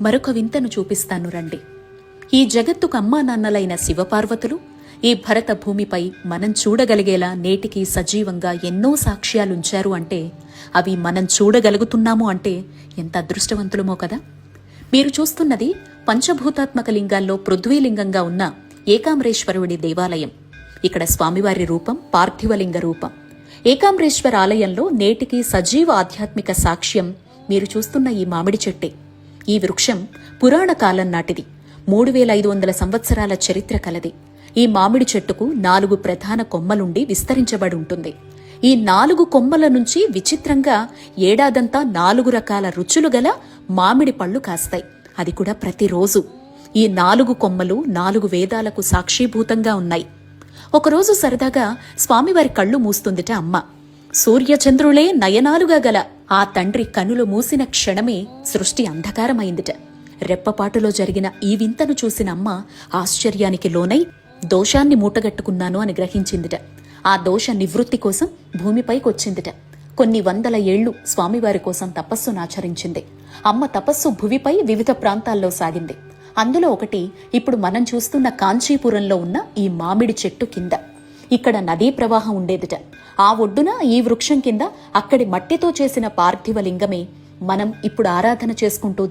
మరొక వింతను చూపిస్తాను రండి. ఈ జగత్తుకు అమ్మా నాన్నలైన శివపార్వతులు ఈ భరత భూమిపై మనం చూడగలిగేలా నేటికి సజీవంగా ఎన్నో సాక్ష్యాలుంచారు అంటే అవి మనం చూడగలుగుతున్నాము అంటే ఎంత అదృష్టవంతులమో కదా? మీరు చూస్తున్నది పంచభూతాత్మక లింగాల్లో పృథ్వీలింగంగా ఉన్న ఏకాంబరేశ్వరుడి దేవాలయం. ఇక్కడ స్వామివారి రూపం పార్థివలింగ రూపం. ఏకాంబరేశ్వర ఆలయంలో నేటికి సజీవ ఆధ్యాత్మిక సాక్ష్యం మీరు చూస్తున్న ఈ మామిడి చెట్టే. ఈ వృక్షం పురాణ కాలం నాటిది. మూడు వేల ఐదు వందల సంవత్సరాల చరిత్ర కలది. ఈ మామిడి చెట్టుకు నాలుగు ప్రధాన కొమ్మలుండి విస్తరించబడి ఉంటుంది ఈ నాలుగు కొమ్మల నుంచి విచిత్రంగా ఏడాదంతా నాలుగు రకాల రుచులు గల మామిడి పళ్ళు కాస్తాయి. అది కూడా ప్రతిరోజు. ఈ నాలుగు కొమ్మలు నాలుగు వేదాలకు సాక్షీభూతంగా ఉన్నాయి. ఒకరోజు సరదాగా స్వామివారి కళ్ళు మూస్తుందిట అమ్మ. సూర్యచంద్రులే నయనాలుగా గల ఆ తండ్రి కనులు మూసిన క్షణమే సృష్టి అంధకారమైందిట. రెప్పపాటులో జరిగిన ఈ వింతను చూసిన అమ్మ ఆశ్చర్యానికి లోనై దోషాన్ని మూటగట్టుకున్నాను అని గ్రహించిందిట. ఆ దోష నివృత్తి కోసం భూమిపైకొచ్చిందిట కొన్ని వందల ఏళ్ళు స్వామివారి కోసం తపస్సునాచరించింది అమ్మ తపస్సు భువిపై వివిధ ప్రాంతాల్లో సాగింది. అందులో ఒకటి ఇప్పుడు మనం చూస్తున్న కాంచీపురంలో ఉన్న ఈ మామిడి చెట్టు కింద. ఇక్కడ నదీ ప్రవాహం ఉండేదిట. ఆ ఒడ్డున ఈ వృక్షం కింద అక్కడి మట్టితో చేసిన పార్థివ లింగమే. మనం ఇప్పుడు ఆరాధన చేసుకుంటూ